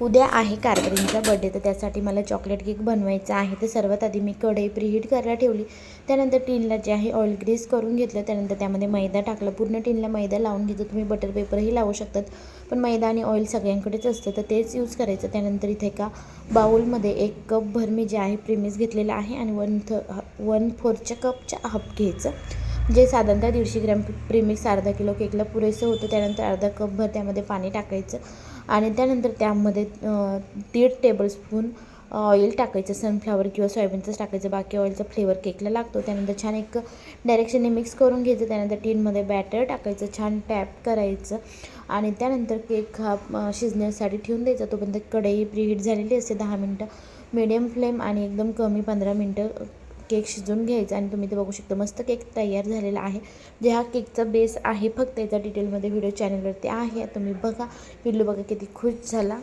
उद्या आहे कारभारींचा बड्डे तर त्यासाठी मला चॉकलेट केक बनवायचा आहे. तर सर्वात आधी मी कढई प्रीहीट करायला ठेवली. त्यानंतर टीनला जे आहे ऑइल ग्रीस करून घेतलं. त्यानंतर त्यामध्ये मैदा टाकला. पूर्ण टीनला मैदा लावून घेतो तुम्ही बटर पेपरही लावू शकतात. पण मैदा आणि ऑइल सगळ्यांकडेच असतं. तर तेच यूज करायचं. त्यानंतर इथे एका बाउलमध्ये एक कपभर मी जे आहे प्रिमिस घेतलेलं आहे. आणि वन थ वन फोरच्या कपच्या हप घ्यायचं. जे साधारणतः दीडशे ग्रॅम प्रीमिक्स अर्धा किलो केकला पुरेसं होतं त्यानंतर अर्धा कपभर त्यामध्ये पाणी टाकायचं आणि त्यानंतर त्यामध्ये दीड टेबलस्पून ऑइल टाकायचं सनफ्लावर किंवा सोयाबीनचंच टाकायचं बाकी ऑइलचा फ्लेवर केकला लागतो. त्यानंतर छान एक डायरेक्शनने मिक्स करून घ्यायचं त्यानंतर टीनमध्ये बॅटर टाकायचं छान टॅप करायचं आणि त्यानंतर केक हा शिजण्यासाठी ठेवून द्यायचा. तोपर्यंत कढई प्रीहीट झालेली असते दहा मिनटं मिडियम फ्लेम आणि एकदम कमी पंधरा मिनटं केक शिजवून घ्यायचा आणि तुम्ही ते बघू शकता मस्त केक तयार झालेला आहे. जे हा केकचा बेस आहे फक्त याचा डिटेलमध्ये व्हिडिओ चॅनलवरती आहे. तुम्ही बघा पिल्लू बघा किती खुश झाला.